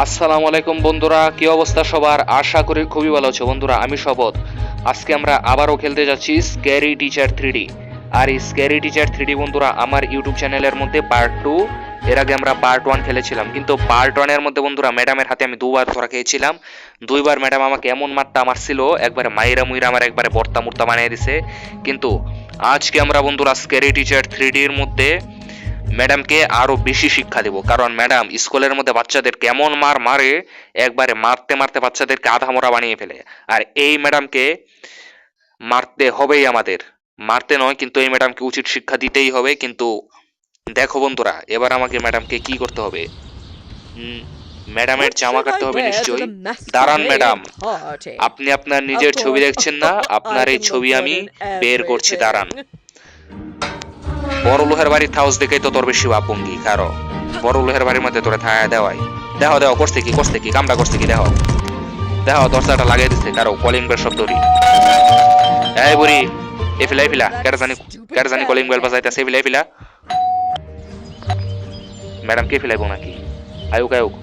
আসসালামু আলাইকুম বন্ধুরা, কি অবস্থা সবার? আশা করি খুবই ভালো আছো। বন্ধুরা, আমি শপথ। আজকে আমরা আবারও খেলতে যাচ্ছি স্ক্যারি টিচার থ্রিডি আর এই স্ক্যারি টিচার থ্রিডি বন্ধুরা, আমার ইউটিউব চ্যানেলের মধ্যে পার্ট টু এর আগে আমরা পার্ট ওয়ান খেলেছিলাম। কিন্তু পার্ট ওয়ানের মধ্যে বন্ধুরা ম্যাডামের হাতে আমি দুবার ধরা খেয়েছিলাম। দুইবার ম্যাডাম আমাকে এমন মারটা মারছিল, একবারে মাইরা মুইরা আমার একবারে বর্তা মুর্তা বানিয়ে দিছে। কিন্তু আজকে আমরা বন্ধুরা স্ক্যারি টিচার থ্রিডির মধ্যে ম্যাডামকে আরও বেশি শিক্ষা দেব। কারণ ম্যাডাম স্কুলের মধ্যে বাচ্চাদের কেমন মার মারে একবারে মারতে মারতে বাচ্চাদেরকে আধা মরা বানিয়ে ফেলে। আর এই ম্যাডামকে মারতে হবেই আমাদের। মারতে নয় কিন্তু এই ম্যাডামকে উচিত শিক্ষা দিতেই হবে। কিন্তু দেখো বন্ধুরা এবার আমাকে ম্যাডামকে কি করতে হবে? ম্যাডামের জামা কাটতে হবে নিশ্চয়ই। দাঁড়ান ম্যাডাম আপনি আপনার নিজের ছবি দেখছেন না আপনার এই ছবি আমি বের করছি দাঁড়ান। বড় লোহের বাড়ির হাউস দেখেই তো তোর বেশি বাপঙ্গি কারও বড় লোহের বাড়ির মধ্যে তোরা থায়া দেওয়াই। দেহ দেহ, করছে কি করছে কি কামটা করছে কি, দেহ? দেহ, দরজাটা লাগিয়ে দিচ্ছে কারও কলিং বেল শব্দ এই বুড়ি এ ফিলা এ ফিলা জানি জানি কলিং বেল এ ফিলা ম্যাডাম, কে ফিলাইব নাকি? আয়ুক আয়ুক।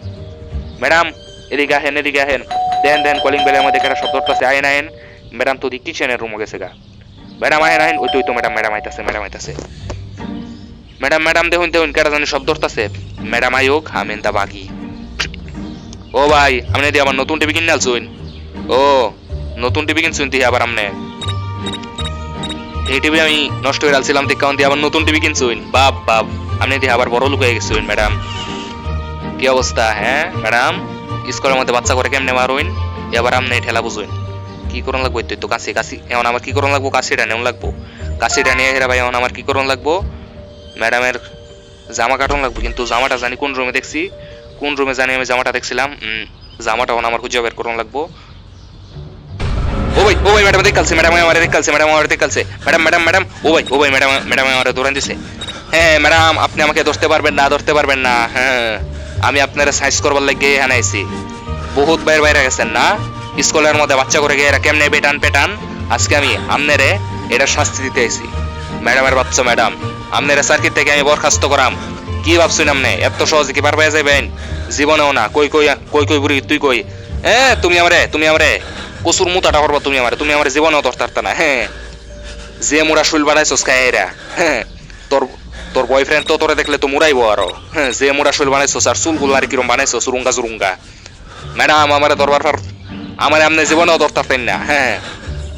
ম্যাডাম, এদিকে আহেন এদিকে আহেন। দেন দেন কলিং বেলের মধ্যে কেটে শব্দ উঠতেছে, আহেন আহেন। ম্যাডাম তো দি কিচেনের রুমে গেছে গা। ম্যাডাম ওই তো ওই তো, ম্যাডাম ম্যাডাম আইতাছে ম্যাডাম আইতাছে। ম্যাডাম ম্যাডাম দেখুন দেখুন কেটা জানি শব্দ উঠতেছে। ম্যাডাম আয়োগ আমেন দা বাকি। ও ভাই আপনি দিয়ে আবার নতুন টিভি কিনে আলছুন ও, নতুন টিভি কিনছুন দিয়ে আবার আমনে। এই টিভি আমি নষ্ট হয়ে আলছিলাম দেখে দিয়ে আবার নতুন টিভি কিনছুন বাপ বাপ আপনি দিয়ে আবার বড় লোক হয়ে গেছুন ম্যাডাম কি অবস্থা হ্যাঁ ম্যাডাম স্কুলের মধ্যে বাচ্চা করে কেমনে মারুইন? এবার আমনে ঠেলা বুঝুইন। কি করুন লাগবো তুই তো, কাশি কাশি। এখন আমার কি করুন লাগবো? কাশিটা নেওয়া লাগবো। কাশিটা নিয়ে হেরা ভাই, এখন আমার কি করুন লাগবো? ম্যাডামের জামা কাটন লাগবে, কিন্তু জামাটা জানি কোন রুমে দেখছি। কোন রুমে জানি আমি জামাটা দেখছিলাম জামাটা এখন আমার খুঁজে বের করুন লাগবো। ও ভাই ও ভাই, ম্যাডাম দেখালছে ম্যাডাম আমার দেখালছে ম্যাডাম আমার দেখালছে ম্যাডাম ম্যাডাম ম্যাডাম, ও ভাই ও ভাই, ম্যাডাম ম্যাডাম আমার দৌড়ান দিছে। হ্যাঁ ম্যাডাম, আপনি আমাকে ধরতে পারবেন না, ধরতে পারবেন না হ্যাঁ আমি আপনারা সাইজ করবার লাগে এখানে আইছি। বহুত বাইরে বাইরে গেছেন না? স্কুলের মধ্যে বাচ্চা করে গিয়ে কেমনে বেটান পেটান? আজকে আমি আমনেরে এটা শাস্তি দিতে আইছি। ম্যাডামের বাচ্চা, ম্যাডাম। আমনেরা সার্কিট থেকে আমি বরখাস্ত করাম। কি ভাবছুন আমনে এত সহজে কি পারবে যাবেন জীবনেও না। কই কই কই কই বুড়ি, তুই কই? এ, তুমি আমারে তুমি আমারে। কসুর মুতাটা করবা তুমি আমারে। তুমি আমারে জীবনেও ধরতে না। হ্যাঁ। যে মোরা শুল বানাইছস খায় এরা হ্যাঁ। তোর তোর বয়ফ্রেন্ড তো তোরে দেখলে তো মুরাইবো আরও। হ্যাঁ যে মোরা শুল বানাইছস আর চুলগুলো আর কিরম বানাইছস সুরুঙ্গা সুরুঙ্গা ম্যাডাম, আমারে দরবার আমার আপনি জীবনেও ধরতে না। হ্যাঁ।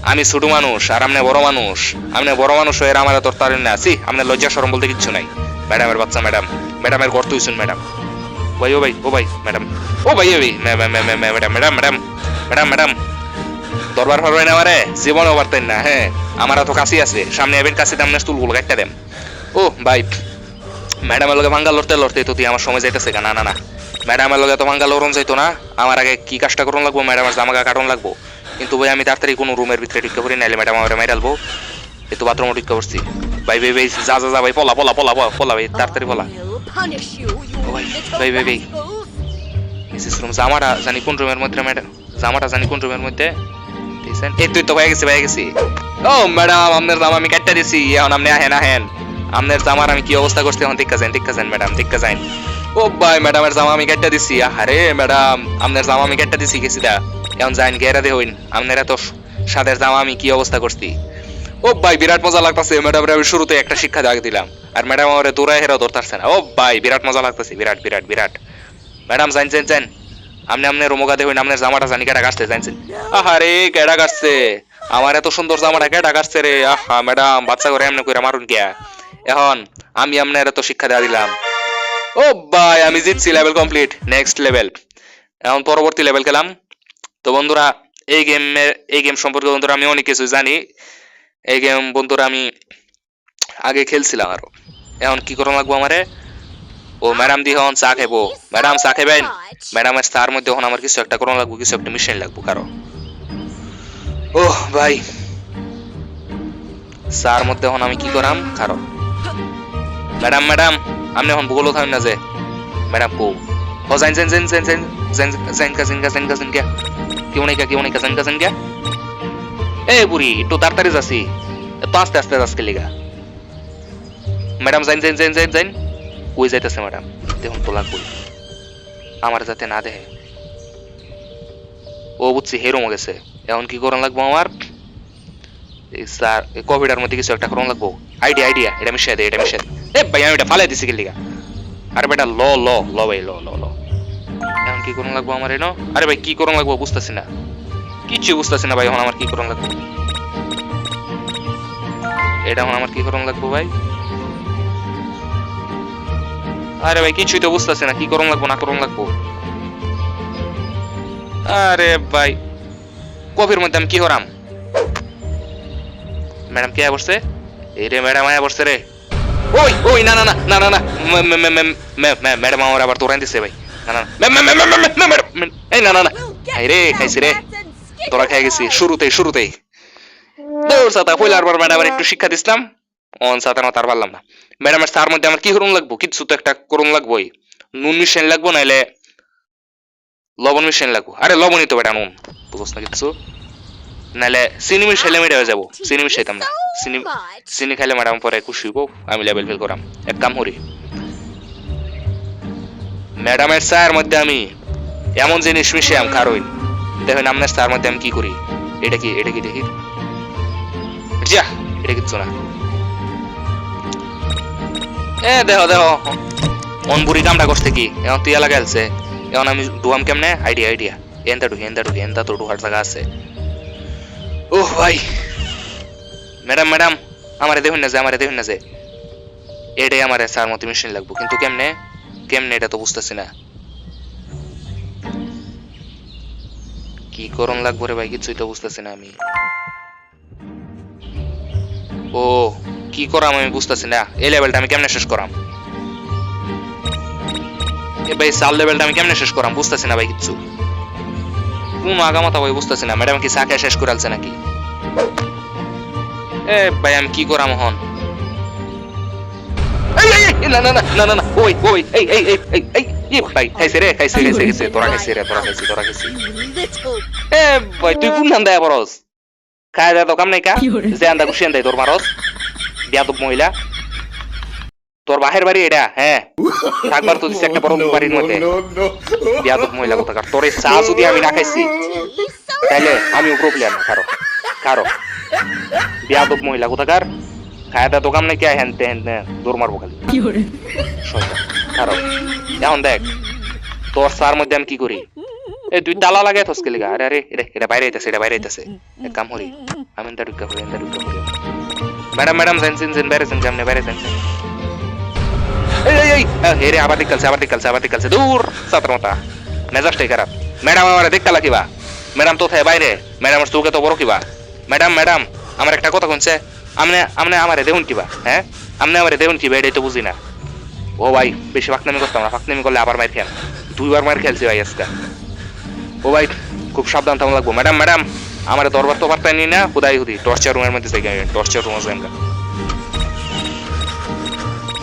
আমি ছোট মানুষ, আর আপনি বড় মানুষ। আপনি বড় মানুষ হয়ে আমার ধরতে না সি আপনার লজ্জা সরম বলতে কিচ্ছু নাই। ম্যাডামের বাচ্চা, ম্যাডাম। ম্যাডামের গর্ত হইছুন ম্যাডাম। ভাই, ও ভাই ও ভাই, ম্যাডাম। ও ভাই ও ভাই madam madam madam madam. Madam madam. দরবার ফারবেন আমারে, জীবনেও পারতেন না হ্যাঁ। আমার তো কাশি আছে। সামনে এবেন কাছে দাম চুলগুলো কাটতে দেন। ও, ভাই, ম্যাডামের লগে ভাঙ্গা লড়তে লড়তে তো তুই আমার সময় যাইতেছে না না না। ম্যাডামের লগে তো ভাঙ্গা লড়ন যাইতো না। আমার আগে কি কাজটা করুন লাগবো? ম্যাডামের জামাকা কাটন লাগবো? কিন্তু ভাই আমি তাড়াতাড়ি কোনো রুমের ভিতরে টিকা করি নাইলে ম্যাডাম আমার মেরালবো এই তো বাথরুমে টিকা করছি ভাই ভাই ভাই যা যা যা ভাই পলা পলা পলা পলা পলা ভাই তাড়াতাড়ি পলা। wait, wait, wait. rascals. Mrs room জামাটা জানি কোন রুমের মধ্যে ম্যাডাম জামাটা জানি কোন রুমের মধ্যে? দিছেন এই তুই তো হয়ে গেছি হয়ে গেছি। ও ম্যাডাম আপনার জামা আমি কাটতে দিছি এখন আপনি আহেন আহেন। আপনার জামার আমি কি অবস্থা করছি এখন? দেখা যান দেখা যান ম্যাডাম দেখা যান। ও ভাই ম্যাডামের জামা আমি কাটতে দিছি। আরে ম্যাডাম আপনার জামা আমি কাটতে দিছি গেছি দা। এখন যাইন গেরা দে হইন। আপনারা সাদের জামা আমি কি অবস্থা করছি? ও ভাই, বিরাট মজা লাগতেছে। ম্যাডাম আমি শুরুতে একটা শিক্ষা দাগ দিলাম। আর ম্যাডাম আমার দৌড়ায় ধরতারছে না। ও ভাই, বিরাট মজা লাগতেছে। বিরাট বিরাট বিরাট। ম্যাডাম আপনার জামাটা জানি কেটা কাটছে আহারে, কেডা কাটছে আমার এত সুন্দর জামাটা কেডা কাটছে রে? আহা, ম্যাডাম, বাচ্চা করে এমনি করে মারুন গিয়া। এখন আমি আপনার এত শিক্ষা দেওয়া দিলাম। ও ভাই, আমি জিতছি লেভেল কমপ্লিট নেক্সট লেভেল এখন পরবর্তী লেভেল খেলাম। তো বন্ধুরা, এই গেমের, এই গেম সম্পর্কে বন্ধুরা আমি অনেক কিছু জানি। এই গেম বন্ধুরা আমি আগে খেলছিলাম আরও। এখন কি করুন লাগবো আমারে? ও ম্যাডাম দি হন চা খাইবো ম্যাডাম চা খাইবেন ম্যাডামের তার মধ্যে এখন আমার কিছু একটা করুন লাগবো, কিছু একটা মিশন লাগবো কারও। ও ভাই চার মধ্যে এখন আমি কি করাম কারও? ম্যাডাম ম্যাডাম, আপনি এখন ভূগোল খাবেন না যে? ম্যাডাম কো। ও জাইন জাইন জাইন জাইন জাইন জাইন জাইন কা জাইন কা জাইন কা জাইন কা কেউ নাই কা কেউ নাই কা জাইন কা জাইন কা এ বুড়ি একটু তাড়াতাড়ি যাচ্ছি এত আস্তে আস্তে যাচ্ছে লিগা ম্যাডাম জাইন জাইন জাইন জাইন জাইন কই যাইতেছে ম্যাডাম দেখুন তোলা কই আমার যাতে না দেহে ও বুঝছি হেরম গেছে এখন কি করন লাগবো আমার স্যার কোভিডের মধ্যে কিছু একটা করন লাগবো আইডিয়া আইডিয়া এটা মিশাই দে এটা মিশাই। এ ভাই আমি এটা ফালাই দিছি কি লিগা আরে বেটা ল ল ল ভাই ল ল ল কি করন লাগবো আমার এনো আরে ভাই কি করন লাগবো বুঝতেছি না কিচ্ছু বুঝতেছি না ভাই এখন আমার কি করন লাগবো এটা এখন আমার কি করন লাগবো ভাই আরে ভাই কিছুই তো বুঝতেছি না কি করন লাগবো না করন লাগবো আরে ভাই কফির মধ্যে আমি কি হরাম ম্যাডাম কে বসছে এই রে ম্যাডাম আয়া বসছে রে ওই ওই না না না না না ম্যাডাম আমার আবার তোরাই দিছে ভাই না না ম্যাডাম এই না না না খাইছি রে তোরা খেয়ে গেছি শুরুতেই শুরুতেই দৌড় সাতা পয়লার বার ম্যাডাম একটু শিক্ষা দিছিলাম অন তার পারলাম না ম্যাডামের তার মধ্যে আমার কি করুন লাগবো কিছু তো একটা করুন লাগবোই নুন মিশাইন লাগবো নাইলে লবণ মিশাইন লাগবো আরে লবণই তো বেটা নুন বুঝছ না কিছু নাইলে চিনি মিশাইলে মেরে হয়ে যাব চিনি মিশাইতাম না চিনি চিনি খাইলে ম্যাডাম পরে খুশি হইব আমি লেভেল ফেল করাম এক কাম করি ম্যাডামের চায়ের মধ্যে আমি এমন জিনিস মিশে আম খারইন। দেখেন আপনার চায়ের মধ্যে আমি কি করি? এটা কি এটা কি দেখি? যা, এটা কিচ্ছু না। এ, দেখো দেখো। মন বুড়ি কামটা করছে কি? এখন তুই এলাকা আছে। এখন আমি ডুয়াম কেমনে? Idea idea. এনতা ঢুকি এনতা ঢুকি এনতা তো ঢুকার জায়গা আছে। ওহ ভাই। ম্যাডাম ম্যাডাম, আমারে দেখুন না যে, আমারে দেখুন না যে। এটাই আমার স্যার মতো মেশিন লাগবো। কিন্তু কেমনে? কেমনে এটা তো বুঝতেছি না। কি করণ লাগবো রে ভাই, কিছুই তো বুঝতেছি না আমি। ও, কি করাম আমি বুঝতেছি না। এই লেভেলটা আমি কেমনে শেষ করাম? এ ভাই সাল লেভেলটা আমি কেমনে শেষ করাম? বুঝতেছি না ভাই, কিচ্ছু। কোন আগামাতা ভাই, বুঝতেছি না। ম্যাডাম কি চাকে শেষ করে আলছে নাকি? এ ভাই, আমি কি করাম হন না না না না না না ওই ওই এই এই এই এই এই ই ভাই খাইছে রে খাইছে খাইছে খাইছে তোরা খাইছে রে তোরা খাইছে তোরা খাইছে এ ভাই তুই কোন ধান্দা বরস খায় দে তো কাম নাই কা যে আন্দা খুশি আন্দাই তোর মারস বিয়াদব মহিলা। তোর বাহের বাড়ি এটা হ্যাঁ। থাকবার তো দিচ্ছে একটা বড় বাড়ির মধ্যে। বিয়াদব মহিলা কোথাকার। তোর এই চা যদি আমি না খাইছি তাইলে আমি উপর প্লেয়ার না কারও কারও বিয়াদব মহিলা কোথাকার। খায় দা দোকান নাকি হেনতে হেনতে দৌড় মারবো খালি। কারও? এখন দেখ তোর চার মধ্যে আমি কি করি? এই তুই তালা লাগাই থসকে লিগা আরে আরে এটা এটা বাইরে আইতাছে এটা বাইরে আইতাছে। এক কাম করি আমি এনটা ঢুকা করি এনটা ঢুকা করি। ম্যাডাম ম্যাডাম জান সিন সিন বাইরে সিন সামনে বাইরে সিন সিন। এই এই এই হে রে আবার দিকালছে আবার দিকালছে আবার দিকালছে দূর সাতর মতা মেজাজটাই খারাপ। ম্যাডাম আমার দেখতে লাগিবা ম্যাডাম তো বাইরে। ম্যাডামের চৌকে তো বড় কিবা। ম্যাডাম ম্যাডাম আমার একটা কথা শুনছে আমনে আমনে আমারে দেখুন কিবা হ্যাঁ? আমনে আমারে দেখুন কিবা, এটাই তো বুঝি না। ও ভাই, বেশি ফাঁকনামি করতাম না, ফাঁকনামি করলে আবার মার খেয়াল। দুইবার মার খেলছি ভাই আজকে। ও ভাই, খুব সাবধান থাকুন লাগবো। ম্যাডাম ম্যাডাম, আমার দরবার তো পারতাম নি না? খুদাই হুদি, টর্চার রুমের মধ্যে থেকে, টর্চার রুম আছে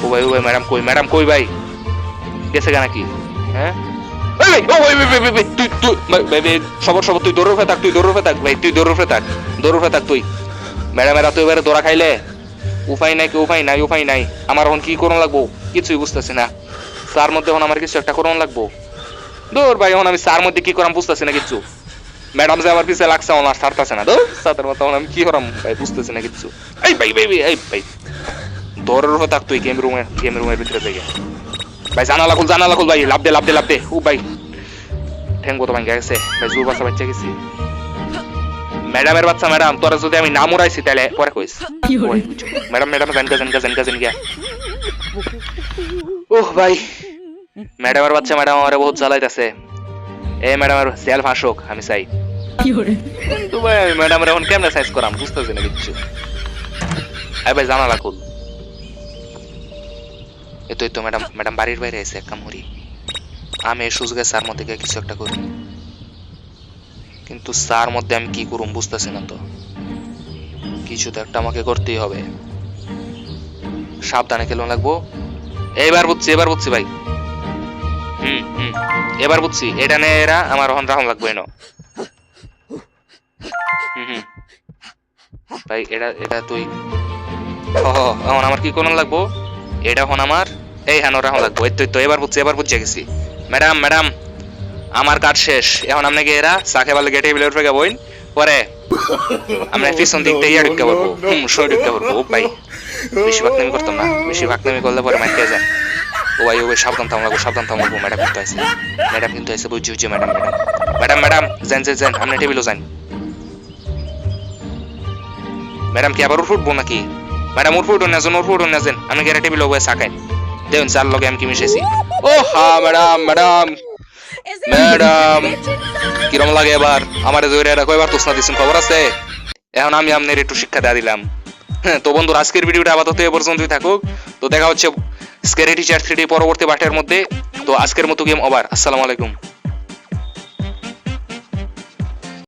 ও ভাই ও ভাই, ম্যাডাম কই ম্যাডাম কই ভাই? গেছে কেন কি হ্যাঁ? তুই তুই সবর সবর, তুই দৌড়ে থাক, তুই দৌড়ে থাক, ভাই, তুই দৌড়ে থাক দৌড়ে থাক, তুই। ম্যাডাম এরা তো এবারে দৌড়া খাইলে। উপায় নাই কি উপায় নাই উপায় নাই। আমার এখন কি করুন লাগবো? কিছুই বুঝতেছি না। তার মধ্যে এখন আমার কিছু একটা করুন লাগবো। দূর ভাই এখন আমি তার মধ্যে কি করাম বুঝতেছি না কিছু। ম্যাডাম যে আমার পিছে লাগছে আমার ছাড়তেছে না। দূর সাথের মতো আমি কি করাম ভাই বুঝতেছি না কিছু। এই ভাই ভাই ভাই, এই ভাই। দৌড়ের উপর থাক তুই গেম রুমে গেম রুমের ভিতরে থেকে। ভাই জানালা খুল জানালা খুল ভাই। লাভ দে লাভ দে লাভ দে। ও ভাই। ঠেঙ্গো তো ভাঙ্গা গেছে। ভাই জুর বাচ্চা বাচ্চা গেছি। ম্যাডামের বাচ্চা ম্যাডাম তোরা যদি আমি না মুরাইছি তাহলে পরে কইস। ম্যাডাম ম্যাডাম জানকা জানকা জানকা জানকা ওহ ভাই। ম্যাডামের বাচ্চা ম্যাডাম আমারে বহুত জ্বালাইতাছে। এ ম্যাডামের সেলফ আসুক আমি চাই। কিন্তু ভাই আমি ম্যাডামের এখন কেমনে সাইজ করাম বুঝতেছি না কিচ্ছু। আই ভাই জানালা খুল। এই তো ম্যাডাম ম্যাডাম বাড়ির বাইরে এসে এক কাম করি। আমি সুযোগে স্যার মধ্যে গিয়ে কিছু একটা করি। কিন্তু স্যার মধ্যে আমি কি করুম বুঝতেছি না তো। কিছু তো একটা আমাকে করতেই হবে। সাবধানে খেলো লাগবো। এবার বুঝছি এবার বুঝছি ভাই। হুম হুম, এবার বুঝছি। এটা নে, এরা আমার হন রাহন লাগবে, এনো। ভাই, এটা এটা তুই। এখন আমার কি কোন লাগবো? এটা এখন আমার। এই হ্যাঁ রাহন লাগবো। এই তো এবার বুঝছি, এবার বুঝছে গেছি। Madam madam. আমার কাজ শেষ। এখন আপনাকে এরা চাকে বলে গেটে বিলে উঠে বইন পরে আমরা পিছন দিক দিয়ে ঢুকতে পারব হুম সই ঢুকতে পারব ও ভাই, বেশি ভাগনামি করতাম না। বেশি ভাগনামি করলে পরে মাইকে যায়। ও ভাই ও ভাই, সাবধান থামলাগো সাবধান থামলাগো ম্যাডাম কিন্তু আছে ম্যাডাম কিন্তু আছে বুঝছি বুঝছি, ম্যাডাম ম্যাডাম। ম্যাডাম ম্যাডাম যান যান যান আপনি টেবিলও যান ম্যাডাম, কি আবার উঠবো নাকি? ম্যাডাম উঠবো না যান উঠবো না যান আমি গেরে টেবিল বয়ে সাকাই দেখুন চার লগে আমি কি মিশেছি ও হা ম্যাডাম ম্যাডাম। ম্যাডাম? কিরম লাগে এবার? আমার ধরে রাখো কয়বার তোষণা দিছেন খবর আছে? এখন আমি আপনার একটু শিক্ষা দেওয়া দিলাম। হ্যাঁ, তো বন্ধু আজকের ভিডিওটা আপাতত এ পর্যন্তই থাকুক। তো দেখা হচ্ছে স্কেরিটি চ্যাট থ্রি পরবর্তী পাঠের মধ্যে। তো আজকের মতো গেম ওভার আসসালামু আলাইকুম।